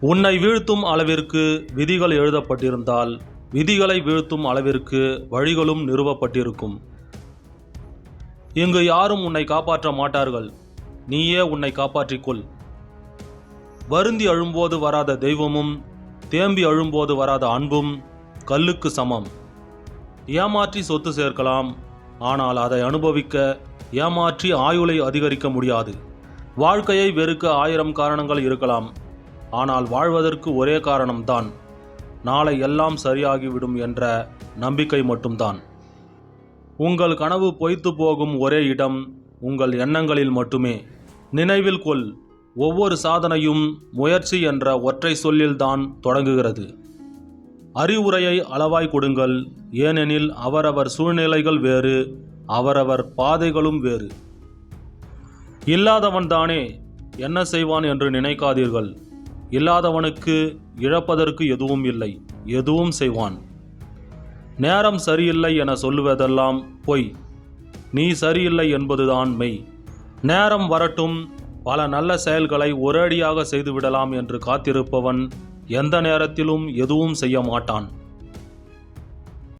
உன்னை வீழ்த்தும் அளவிற்கு விதிகள் எழுதப்பட்டிருந்தால் விதிகளை வீழ்த்தும் அளவிற்கு வழிகளும் நிறுவப்பட்டிருக்கும். இங்கு யாரும் உன்னை காப்பாற்ற மாட்டார்கள். நீயே உன்னை காப்பாற்றிக்கொள். வருந்தி அழும்போது வராத தெய்வமும் தேம்பி அழும்போது வராத அன்பும் கல்லுக்கு சமம். ஏமாற்றி சொத்து சேர்க்கலாம் ஆனால் அதை அனுபவிக்க ஏமாற்றி ஆயுளை அதிகரிக்க முடியாது. வாழ்க்கையை வெறுக்க ஆயிரம் காரணங்கள் இருக்கலாம். ஆனால் வாழ்வதற்கு ஒரே காரணம்தான். நாளை எல்லாம் சரியாகிவிடும் என்ற நம்பிக்கை மட்டும்தான். உங்கள் கனவு பொய்த்து போகும் ஒரே இடம் உங்கள் எண்ணங்களில் மட்டுமே. நினைவில் கொள் ஒவ்வொரு சாதனையும் முயற்சி என்ற ஒற்றை சொல்லில்தான் தொடங்குகிறது. அறிவுரையை அளவாய் கொடுங்கள் ஏனெனில் அவரவர் சூழ்நிலைகள் வேறு அவரவர் பாதைகளும் வேறு. இல்லாதவன் தானே என்ன செய்வான் என்று நினைக்காதீர்கள். இல்லாதவனுக்கு இழப்பதற்கு எதுவும் இல்லை எதுவும் செய்வான். நேரம் சரியில்லை என சொல்லுவதெல்லாம் பொய். நீ சரியில்லை என்பதுதான் மெய். நேரம் வரட்டும் பல நல்ல செயல்களை ஒரேடியாக செய்துவிடலாம் என்று காத்திருப்பவன் எந்த நேரத்திலும் எதுவும் செய்ய மாட்டான்.